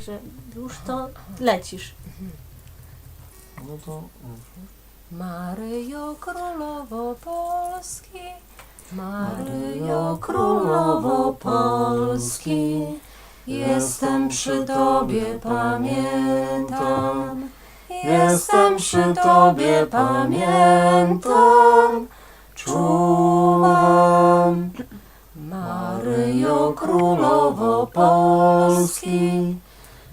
że już to lecisz. No to Maryjo Królowo Polski, Maryjo Królowo Polski, jestem przy Tobie, pamiętam, jestem przy Tobie, pamiętam, czuwam. Maryjo Królowo Polski,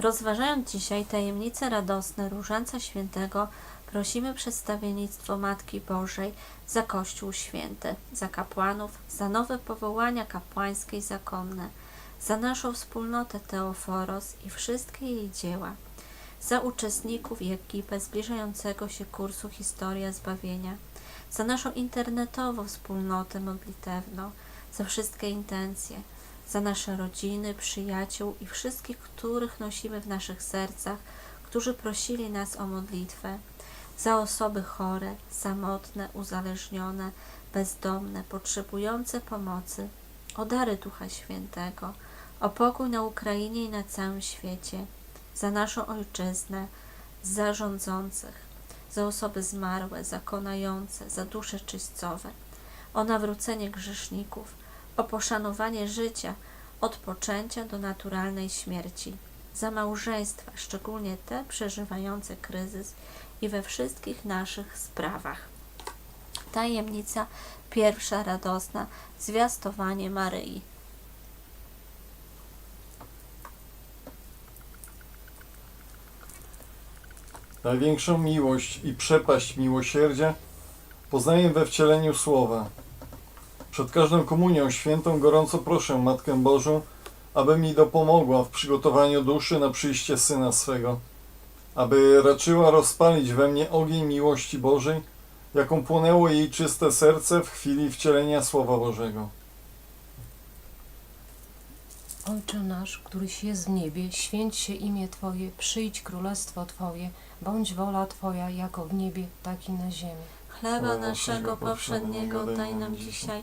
Rozważając dzisiaj tajemnice radosne Różańca Świętego, prosimy przedstawiennictwo Matki Bożej za Kościół Święty, za kapłanów, za nowe powołania kapłańskie i zakonne, za naszą wspólnotę Teoforos i wszystkie jej dzieła, za uczestników i ekipę zbliżającego się kursu Historia Zbawienia, za naszą internetową wspólnotę modlitewną, za wszystkie intencje, za nasze rodziny, przyjaciół i wszystkich, których nosimy w naszych sercach, którzy prosili nas o modlitwę, za osoby chore, samotne, uzależnione, bezdomne, potrzebujące pomocy, o dary Ducha Świętego, o pokój na Ukrainie i na całym świecie, za naszą ojczyznę, za rządzących, za osoby zmarłe, zakonające, za dusze czyścowe, o nawrócenie grzeszników, poszanowanie życia od poczęcia do naturalnej śmierci, za małżeństwa, szczególnie te przeżywające kryzys i we wszystkich naszych sprawach. Tajemnica pierwsza radosna zwiastowanie Maryi. Największą miłość i przepaść miłosierdzia poznaję we wcieleniu Słowa. Przed każdą komunią świętą gorąco proszę Matkę Bożą, aby mi dopomogła w przygotowaniu duszy na przyjście Syna swego, aby raczyła rozpalić we mnie ogień miłości Bożej, jaką płonęło jej czyste serce w chwili wcielenia Słowa Bożego. Ojcze nasz, któryś jest w niebie, święć się imię Twoje, przyjdź królestwo Twoje, bądź wola Twoja, jako w niebie, tak i na ziemi. Chleba naszego powszedniego daj nam dzisiaj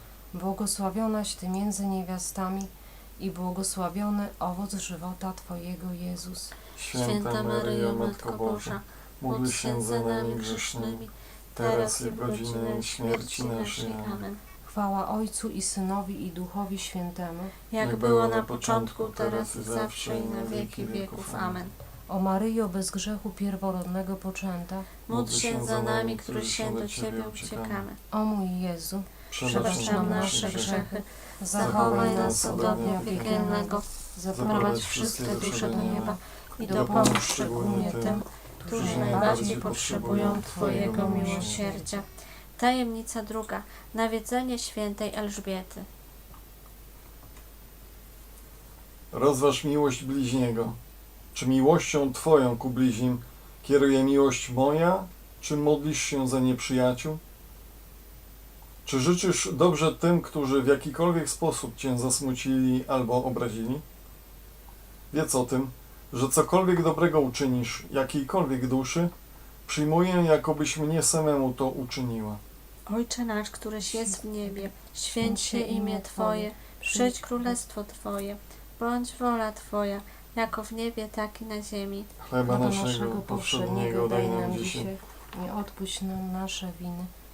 błogosławionaś Ty między niewiastami i błogosławiony owoc żywota Twojego Jezus. Święta Maryjo, Matko Boża, módl się za nami grzesznymi, teraz i w godzinę śmierci naszej. Amen. Chwała Ojcu i Synowi i Duchowi Świętemu. Jak było na początku, teraz i zawsze i na wieki wieków. Amen. O Maryjo bez grzechu pierworodnego poczęta. Módl się za nami, którzy się do Ciebie uciekamy. O mój Jezu, Przebacz nam nasze grzechy, zachowaj nas od ognia piekielnego, zaprowadź wszystkie dusze do nieba i dopomóż szczególnie tym, którzy najbardziej potrzebują Twojego miłosierdzia. Tajemnica druga. Nawiedzenie świętej Elżbiety. Rozważ miłość bliźniego. Czy miłością Twoją ku bliźnim kieruje miłość moja, czy modlisz się za nieprzyjaciół? Czy życzysz dobrze tym, którzy w jakikolwiek sposób Cię zasmucili albo obrazili? Wiedz o tym, że cokolwiek dobrego uczynisz jakiejkolwiek duszy, przyjmuję, jakobyś mnie samemu to uczyniła. Ojcze nasz, któryś jest w niebie, święć się imię Twoje, przyjdź królestwo Twoje, bądź wola Twoja, jako w niebie, tak i na ziemi. Chleba naszego powszedniego daj nam dzisiaj i odpuść nam nasze winy,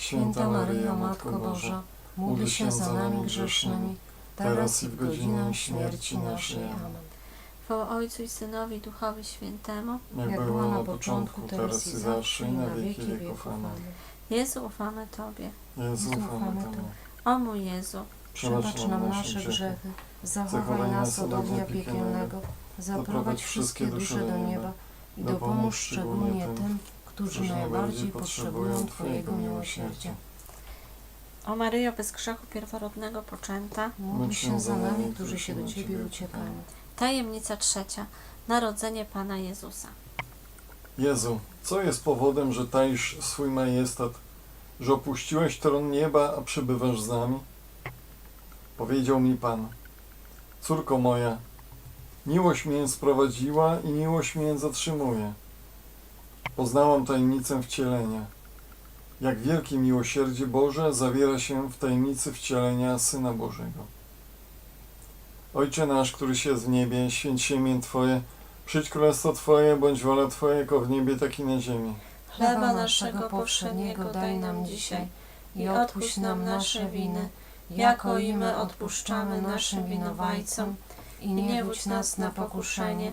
Święta Maryjo, Matko Boża, módl się za nami grzesznymi, teraz i w godzinę śmierci naszej. Amen. Chwała Ojcu i Synowi i Duchowi Świętemu. Jak była na początku, teraz i zawsze, i na wieki wieków. Amen. Jezu, ufamy Tobie. Jezu, ufamy Tobie. O mój Jezu, Przebacz nam nasze grzechy, zachowaj nas od ognia piekielnego, zaprowadź wszystkie dusze do nieba i dopomóż szczególnie tym, którzy najbardziej potrzebują Twojego miłosierdzia. o Maryjo bez grzechu pierworodnego poczęta. Módl się za nami, którzy się do Ciebie uciekają. Tajemnica trzecia. Narodzenie Pana Jezusa. Jezu, co jest powodem, że taisz swój majestat, że opuściłeś tron nieba, a przybywasz z nami? Powiedział mi Pan, córko moja, miłość mię sprowadziła i miłość mię zatrzymuje. Poznałam tajemnicę wcielenia. Jak wielkie miłosierdzie Boże zawiera się w tajemnicy wcielenia Syna Bożego. Ojcze nasz, któryś jest w niebie, święć się imię Twoje, przyjdź królestwo Twoje, bądź wola Twoja, jako w niebie, tak i na ziemi. Chleba naszego powszedniego daj nam dzisiaj i odpuść nam nasze winy, jako i my odpuszczamy naszym winowajcom. I nie wódź nas na pokuszenie,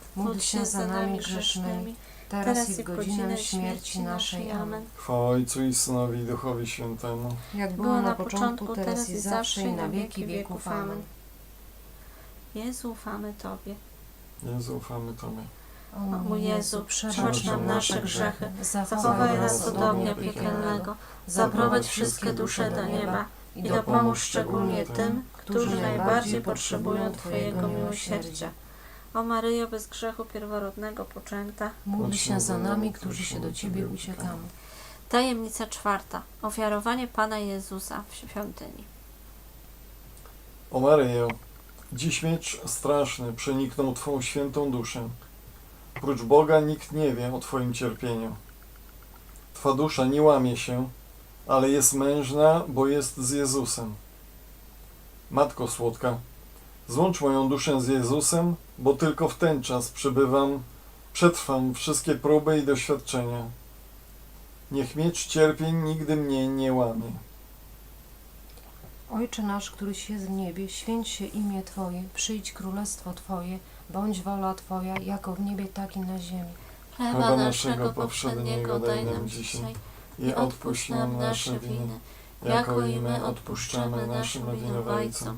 módl się za nami grzesznymi, teraz i w godzinę śmierci naszej. Amen. Chwała Ojcu i Synowi i Duchowi Świętemu. Jak było na początku, teraz i zawsze i na wieki wieków. Amen. Jezu, ufamy Tobie. Jezu, ufamy Tobie. O mój Jezu, przebacz nam nasze grzechy, zachowaj nas od ognia piekielnego, piekielnego, zaprowadź wszystkie dusze do nieba i dopomóż szczególnie tym, którzy najbardziej potrzebują Twojego miłosierdzia. O Maryjo, bez grzechu pierworodnego poczęta. Módl się za nami, którzy się do Ciebie uciekamy. Tajemnica czwarta. Ofiarowanie Pana Jezusa w świątyni. O Maryjo, dziś miecz straszny przeniknął Twą świętą duszę. Prócz Boga nikt nie wie o Twoim cierpieniu. Twa dusza nie łamie się, ale jest mężna, bo jest z Jezusem. Matko słodka, złącz moją duszę z Jezusem, bo tylko w ten czas przebywam, przetrwam wszystkie próby i doświadczenia. Niech miecz cierpień nigdy mnie nie łamie. Ojcze nasz, któryś jest w niebie, święć się imię Twoje, przyjdź królestwo Twoje, bądź wola Twoja, jako w niebie, tak i na ziemi. Chleba naszego powszedniego daj nam dzisiaj i odpuść nam nasze winy, jako i my odpuszczamy naszym winowajcom.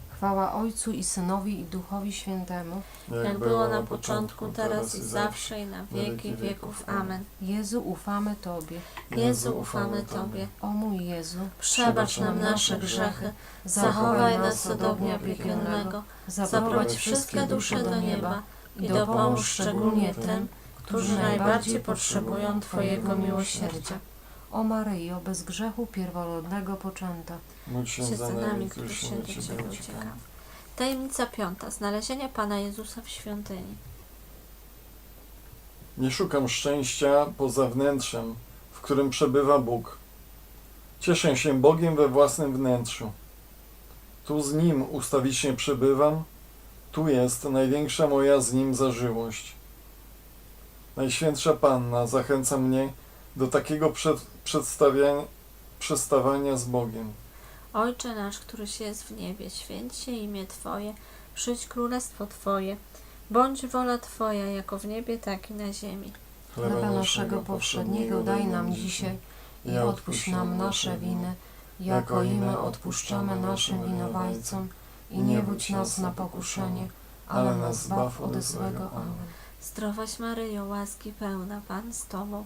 Chwała Ojcu i Synowi i Duchowi Świętemu. Jak było na początku, teraz i zawsze i na wieki wieków. Amen. Jezu, ufamy Tobie. Jezu, ufamy Tobie. O mój Jezu, Przebacz nam nasze grzechy, zachowaj nas od ognia piekielnego, zaprowadź wszystkie dusze do nieba i dopomóż szczególnie tym, którzy najbardziej potrzebują Twojego miłosierdzia. O Maryjo, bez grzechu pierworodnego poczęta. Módl się za nami, którzy do Ciebie. Tajemnica piąta. Znalezienie Pana Jezusa w świątyni. Nie szukam szczęścia poza wnętrzem, w którym przebywa Bóg. Cieszę się Bogiem we własnym wnętrzu. Tu z Nim ustawicznie przebywam, tu jest największa moja z Nim zażyłość. Najświętsza Panna zachęca mnie do takiego przed, przestawania z Bogiem. Ojcze nasz, któryś jest w niebie, święć się imię Twoje, przyjdź królestwo Twoje, bądź wola Twoja, jako w niebie, tak i na ziemi. Chleba naszego powszedniego daj nam dzisiaj i odpuść nam nasze winy, jako i my odpuszczamy naszym winowajcom. I nie budź nas na pokuszenie, ale nas zbaw ode złego. Amen. Zdrowaś Maryjo, łaski pełna, Pan z Tobą,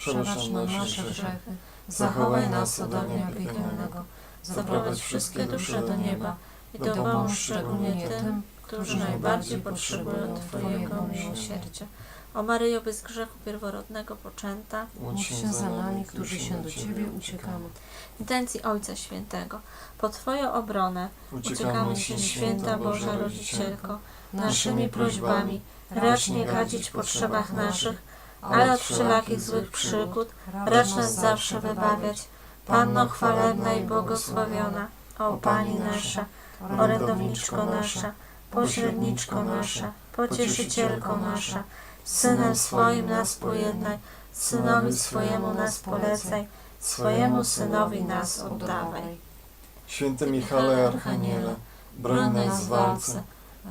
Przebacz nam nasze grzechy, zachowaj nas od ognia piekielnego, zaprowadź wszystkie dusze do nieba i dopomóż szczególnie tym, którzy najbardziej potrzebują Twojego miłosierdzia. O Maryjo bez grzechu pierworodnego poczęta, Módl się za nami, którzy się do Ciebie uciekamy. intencji Ojca Świętego. Po Twoją obronę uciekamy się, święta Boża Rodzicielko, naszymi prośbami, racz nie gadzić w potrzebach naszych, ale od wszelakich złych przygód racz nas zawsze wybawiać. Panno chwalebna i błogosławiona, o Pani nasza, orędowniczko nasza, pośredniczko nasza, pocieszycielko nasza, Synem swoim nas pojednaj, Synowi swojemu nas polecaj, swojemu Synowi nas oddawaj. Święty Michale Archaniele, broń nas w walce,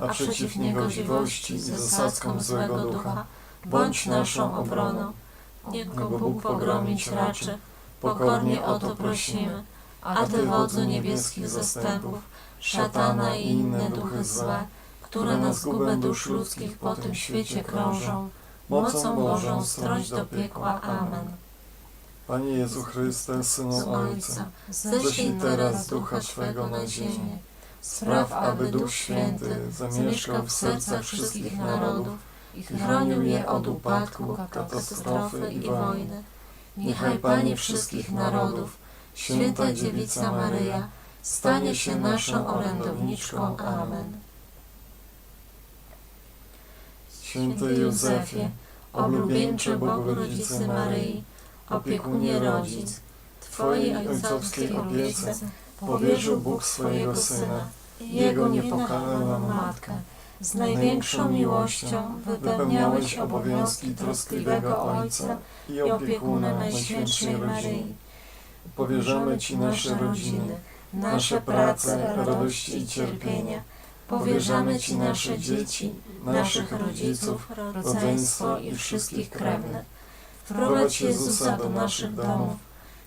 a przeciw niegodziwości i zasadzkom złego ducha, bądź naszą obroną. Niech go Bóg pogromić raczy, pokornie o to prosimy. A Ty, wodzu niebieskich zastępów, szatana i inne duchy złe, które na zgubę dusz ludzkich po tym świecie krążą, mocą Bożą strąć do piekła. Amen. Panie Jezu Chryste, Synu Ojca, ześlij teraz Ducha Twego na ziemię. Spraw, aby Duch Święty zamieszkał w sercach wszystkich narodów i chronił je od upadku, katastrofy i wojny. Niechaj Panie wszystkich narodów, Święta Dziewica Maryja, stanie się naszą orędowniczką. Amen. Święty Józefie, Oblubieńcze Bogu Rodzicy Maryi, opiekunie rodzic, Twojej ojcowskiej opiece powierzył Bóg swojego Syna, Jego niepokalaną Matkę. Z największą miłością wypełniałeś obowiązki troskliwego Ojca i opiekuna Najświętszej Maryi. powierzamy Ci nasze rodziny, nasze prace, radości i cierpienia. Powierzamy Ci nasze dzieci, naszych rodziców, rodzeństwo i wszystkich krewnych. Wprowadź Jezusa do naszych domów,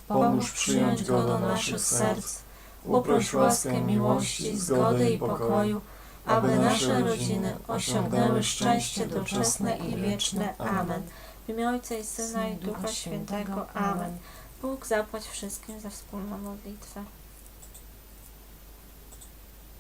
pomóż przyjąć Go do naszych serc, uproś łaskę miłości, zgody i pokoju, aby nasze rodziny osiągnęły szczęście doczesne i wieczne. Amen. W imię Ojca i Syna i Ducha Świętego. Amen. Bóg zapłać wszystkim za wspólną modlitwę.